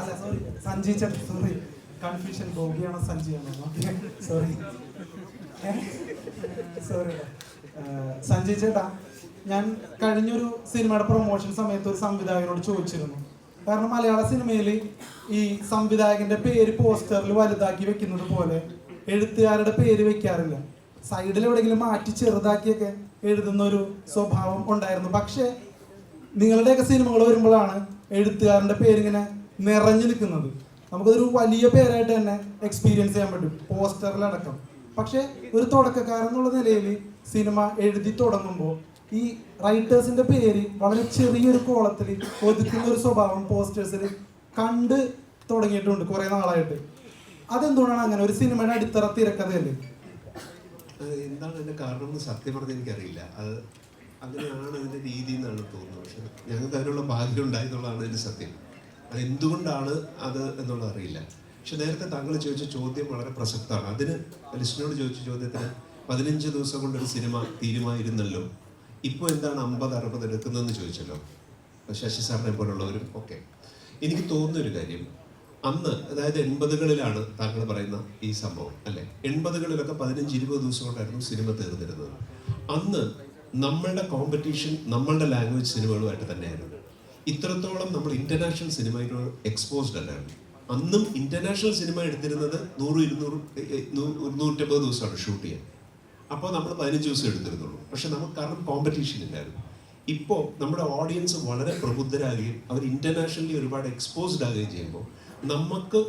അല്ല sorry sorry confusion ഗോപിയാണോ സഞ്ജിയാണോ സോറി സോറി സഞ്ജയ് ചേട്ടാ ഞാൻ കഴിഞ്ഞൊരു സിനിമയുടെ പ്രൊമോഷൻ സമയത്ത് ഒരു സംവിധായകനോട് ചോദിച്ചിരുന്നു. കാരണം മലയാള സിനിമയിൽ ഈ സംവിധായകന്റെ പേര് പോസ്റ്ററിൽ വലുതാക്കി വെക്കുന്നത് പോലെ എഴുത്തുകാരുടെ പേര് വെക്കാറില്ല. സൈഡിൽ മാറ്റി ചെറുതാക്കിയൊക്കെ എഴുതുന്ന ഒരു സ്വഭാവം ഉണ്ടായിരുന്നു. പക്ഷേ നിങ്ങളുടെയൊക്കെ സിനിമകൾ വരുമ്പോഴാണ് എഴുത്തുകാരന്റെ പേരിങ്ങനെ നിറഞ്ഞു നിൽക്കുന്നത്. നമുക്കതൊരു വലിയ പേരായിട്ട് തന്നെ എക്സ്പീരിയൻസ് ചെയ്യാൻ പറ്റും. പോസ്റ്ററിലടക്കം. പക്ഷെ ഒരു തുടക്കക്കാരൻ എന്നുള്ള നിലയിൽ സിനിമ എഴുതി തുടങ്ങുമ്പോൾ ഈ റൈറ്റേഴ്സിന്റെ പേര് വളരെ ചെറിയൊരു കോളത്തിൽ ഒതുക്കുന്ന ഒരു സ്വഭാവം പോസ്റ്റേഴ്സിൽ കണ്ട് തുടങ്ങിയിട്ടുണ്ട് കുറെ നാളായിട്ട്. അതെന്തുകൊണ്ടാണ് അങ്ങനെ ഒരു സിനിമയുടെ അടിത്തറ തിരക്കഥയല്ലേ? എന്താണ് അതിന്റെ കാരണം എന്ന് സത്യം പറഞ്ഞാൽ എനിക്കറിയില്ല. അത് അങ്ങനെയാണ് അതിന്റെ രീതി എന്നാണ് തോന്നുന്നത്. പക്ഷെ ഞങ്ങൾക്ക് അതിനുള്ള ഭാഗ്യം ഉണ്ടായി എന്നുള്ളതാണ് അതിന്റെ സത്യം. അത് എന്തുകൊണ്ടാണ് അത് എന്നുള്ളത് അറിയില്ല. പക്ഷെ നേരത്തെ താങ്കൾ ചോദിച്ച ചോദ്യം വളരെ പ്രസക്തമാണ്. അതിന് ലിസ്റ്റിനോട് ചോദിച്ച ചോദ്യത്തിന് പതിനഞ്ച് ദിവസം കൊണ്ട് ഒരു സിനിമ തീരുമായിരുന്നല്ലോ. ഇപ്പോൾ എന്താണ് അമ്പത് അറുപത് എടുക്കുന്നതെന്ന് ചോദിച്ചല്ലോ. ശശി സാറിനെ പോലുള്ളവരും ഒക്കെ. എനിക്ക് തോന്നുന്ന ഒരു കാര്യം അന്ന് അതായത് എൺപതുകളിലാണ് താങ്കൾ പറയുന്ന ഈ സംഭവം അല്ലെ? എൺപതുകളിലൊക്കെ പതിനഞ്ച് ഇരുപത് ദിവസം കൊണ്ടായിരുന്നു സിനിമ തീർന്നിരുന്നത്. അന്ന് നമ്മളുടെ കോമ്പറ്റീഷൻ നമ്മളുടെ ലാംഗ്വേജ് സിനിമകളുമായിട്ട് തന്നെയായിരുന്നു. ഇത്രത്തോളം നമ്മൾ ഇന്റർനാഷണൽ സിനിമയിലോട് എക്സ്പോസ്ഡ് അല്ലായിരുന്നു. അന്നും ഇന്റർനാഷണൽ സിനിമ എടുത്തിരുന്നത് നൂറ് ഇരുന്നൂറ് നൂറ്റമ്പത് ദിവസമാണ് ഷൂട്ട് ചെയ്യാൻ. അപ്പോൾ നമ്മൾ പതിനഞ്ച് ദിവസം എടുത്തിരുന്നുള്ളൂ. പക്ഷെ നമുക്ക് കാരണം കോമ്പറ്റീഷൻ ഇല്ലായിരുന്നു. ഇപ്പോൾ നമ്മുടെ ഓഡിയൻസ് വളരെ പ്രബുദ്ധരാകുകയും അവർ ഇന്റർനാഷണലി ഒരുപാട് എക്സ്പോസ്ഡ് ആകുകയും ചെയ്യുമ്പോൾ നമുക്ക്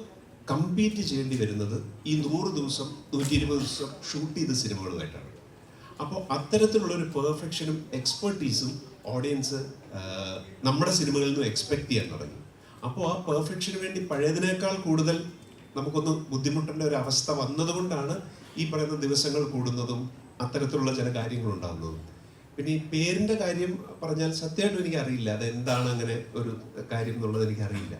കമ്പീറ്റ് ചെയ്യേണ്ടി വരുന്നത് ഈ നൂറ് ദിവസം നൂറ്റി ഇരുപത് ദിവസം ഷൂട്ട് ചെയ്ത സിനിമകളുമായിട്ടാണ് അപ്പോൾ അത്തരത്തിലുള്ള ഒരു പെർഫെക്ഷനും എക്സ്പെർട്ടീസും ഓഡിയൻസ് നമ്മുടെ സിനിമകളിൽ നിന്ന് എക്സ്പെക്ട് ചെയ്യാൻ തുടങ്ങി. അപ്പോൾ ആ പെർഫെക്ഷന് വേണ്ടി പഴയതിനേക്കാൾ കൂടുതൽ നമുക്കൊന്ന് ബുദ്ധിമുട്ടേണ്ട ഒരു അവസ്ഥ വന്നതുകൊണ്ടാണ് ഈ പറയുന്ന ദിവസങ്ങൾ കൂടുന്നതും അത്തരത്തിലുള്ള ചില കാര്യങ്ങൾ ഉണ്ടാകുന്നതും. പിന്നെ ഈ പേരിന്റെ കാര്യം പറഞ്ഞാൽ സത്യമായിട്ടും എനിക്ക് അറിയില്ല അത് എന്താണ് അങ്ങനെ ഒരു കാര്യം എന്നുള്ളത് എനിക്കറിയില്ല.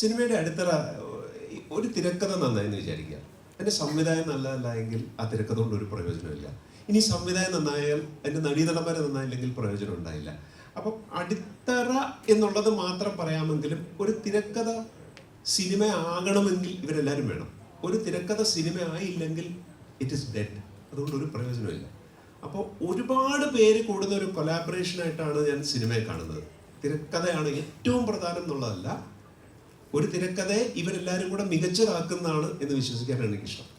സിനിമയുടെ അടിത്തറ ഒരു തിരക്കഥ നന്നായെന്ന് വിചാരിക്കുക. എന്റെ സംവിധായം നല്ലതല്ല എങ്കിൽ ആ തിരക്കഥ കൊണ്ട് ഒരു പ്രയോജനമില്ല ഇനി സംവിധായം നന്നായാൽ എന്റെ നടീനടന്മാരെ നന്നായില്ലെങ്കിൽ പ്രയോജനം ഉണ്ടായില്ല. അപ്പം അടിത്തറ എന്നുള്ളത് മാത്രം പറയാമെങ്കിലും ഒരു തിരക്കഥ സിനിമ ആകണമെങ്കിൽ ഇവരെല്ലാവരും വേണം. ഒരു തിരക്കഥ സിനിമ ആയില്ലെങ്കിൽ ഇറ്റ് ഇസ് ഡെഡ് അതുകൊണ്ട് ഒരു പ്രയോജനമില്ല അപ്പോൾ ഒരുപാട് പേര് കൂടുന്ന ഒരു കൊലാബറേഷനായിട്ടാണ് ഞാൻ സിനിമയെ കാണുന്നത്. തിരക്കഥയാണ് ഏറ്റവും പ്രധാനം എന്നുള്ളതല്ല ഒരു തിരക്കഥയെ ഇവരെല്ലാവരും കൂടെ മികച്ചതാക്കുന്നതാണ് എന്ന് വിശ്വസിക്കാനാണ് എനിക്കിഷ്ടം